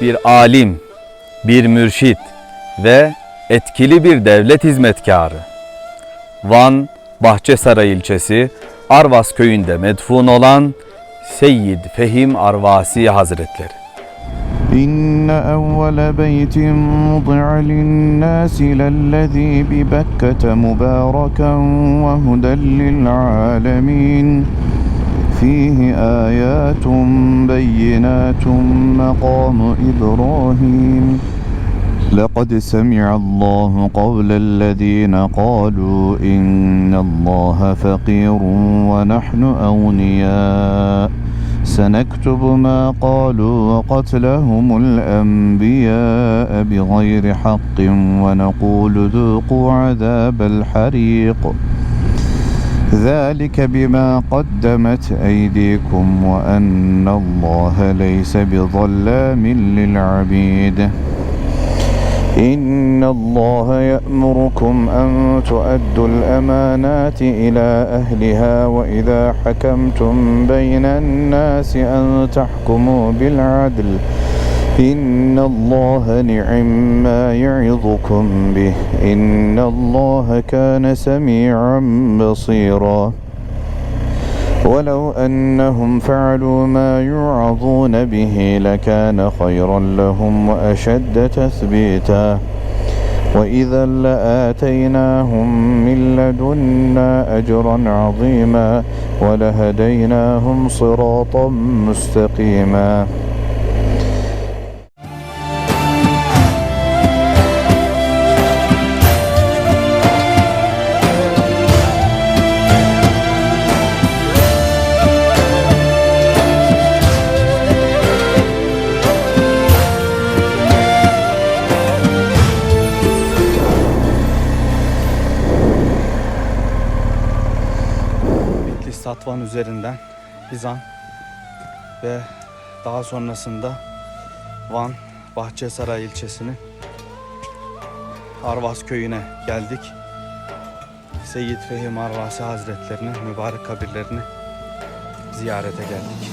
bir alim, bir mürşit ve etkili bir devlet hizmetkarı. Van, Bahçesaray ilçesi Arvas köyünde medfun olan Seyyid Fehim Arvasi Hazretleri. إن أول بيت وضع للناس للذي ببكة مباركا وهدى للعالمين فيه آيات بينات مقام إبراهيم. لقد سمع الله قول الذين قالوا إن الله فقير ونحن أغنياء. سنكتب ما قالوا وقتلهم الأنبياء بغير حق ونقول ذوقوا عذاب الحريق. ذلك بما قدمت أيديكم وأن الله ليس بظلام للعبيد. إن الله يأمركم أن تؤدوا الأمانات إلى أهلها وإذا حكمتم بين الناس أن تحكموا بالعدل إن الله نعم ما يعظكم به إن الله كان سميعا بصيرا. ولو أنهم فعلوا ما يوعظون به لكان خيرا لهم وأشد تثبيتا. وإذا لآتيناهم من لدنا أجرا عظيما ولهديناهم صراطا مستقيما. Satvan üzerinden Bizan ve daha sonrasında Van Bahçesaray ilçesinin Arvas köyüne geldik. Seyyid Fehim Arvasi Hazretlerini, mübarek kabirlerini ziyarete geldik.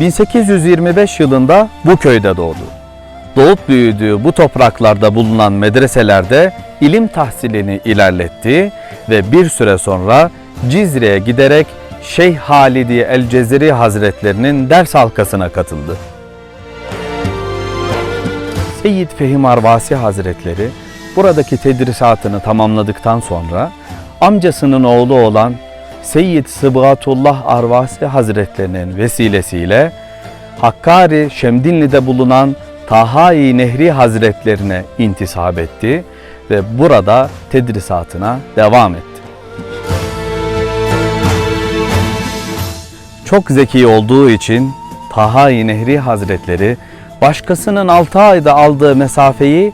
...1825 yılında bu köyde doğdu. Doğup büyüdüğü bu topraklarda bulunan medreselerde ilim tahsilini ilerletti ve bir süre sonra Cizre'ye giderek Şeyh Halidi El Cezeri Hazretlerinin ders halkasına katıldı. Seyyid Fehim Arvasi Hazretleri buradaki tedrisatını tamamladıktan sonra amcasının oğlu olan Seyyid Sıbgatullah Arvasi Hazretlerinin vesilesiyle Hakkari Şemdinli'de bulunan Tahai Nehri Hazretlerine intisap etti ve burada tedrisatına devam etti. Çok zeki olduğu için Tahai Nehri Hazretleri başkasının 6 ayda aldığı mesafeyi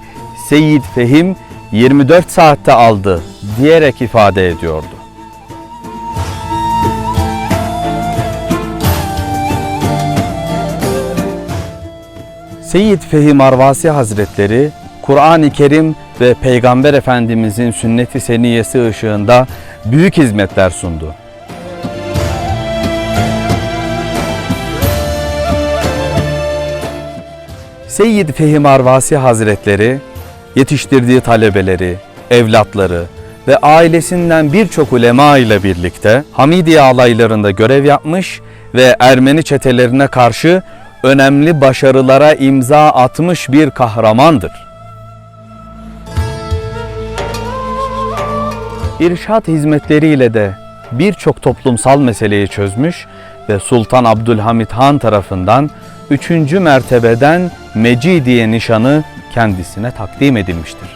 Seyyid Fehim 24 saatte aldı diyerek ifade ediyordu. Seyyid Fehim Arvasi Hazretleri Kur'an-ı Kerim ve Peygamber Efendimizin sünnet-i seniyesi ışığında büyük hizmetler sundu. Seyyid Fehim Arvasi Hazretleri yetiştirdiği talebeleri, evlatları ve ailesinden birçok ulema ile birlikte Hamidiye alaylarında görev yapmış ve Ermeni çetelerine karşı önemli başarılara imza atmış bir kahramandır. İrşat hizmetleriyle de birçok toplumsal meseleyi çözmüş ve Sultan Abdülhamit Han tarafından 3. mertebeden Mecidiye nişanı kendisine takdim edilmiştir.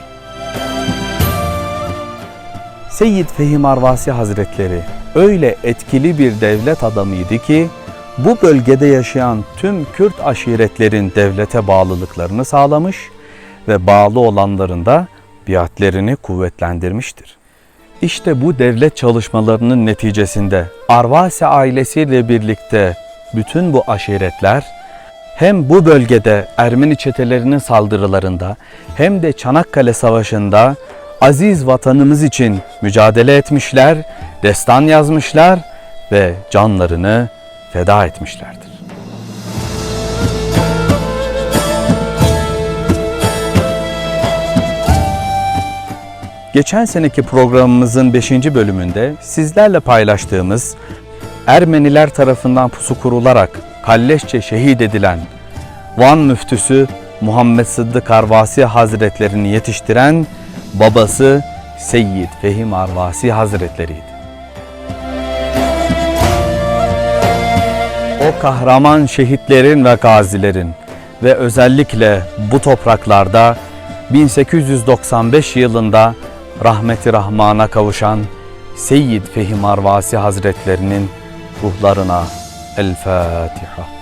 Seyyid Fehim Arvasi Hazretleri öyle etkili bir devlet adamıydı ki bu bölgede yaşayan tüm Kürt aşiretlerin devlete bağlılıklarını sağlamış ve bağlı olanların da biatlerini kuvvetlendirmiştir. İşte bu devlet çalışmalarının neticesinde Arvasi ailesiyle birlikte bütün bu aşiretler hem bu bölgede Ermeni çetelerinin saldırılarında hem de Çanakkale Savaşı'nda aziz vatanımız için mücadele etmişler, destan yazmışlar ve canlarını feda etmişlerdir. Geçen seneki programımızın 5. bölümünde sizlerle paylaştığımız Ermeniler tarafından pusu kurularak kalleşçe şehit edilen Van müftüsü Muhammed Sıddık Arvasi Hazretlerini yetiştiren babası Seyyid Fehim Arvasi Hazretleriydi. O kahraman şehitlerin ve gazilerin ve özellikle bu topraklarda 1895 yılında rahmeti rahmana kavuşan Seyyid Fehim Arvasi Hazretlerinin ruhlarına El Fatiha.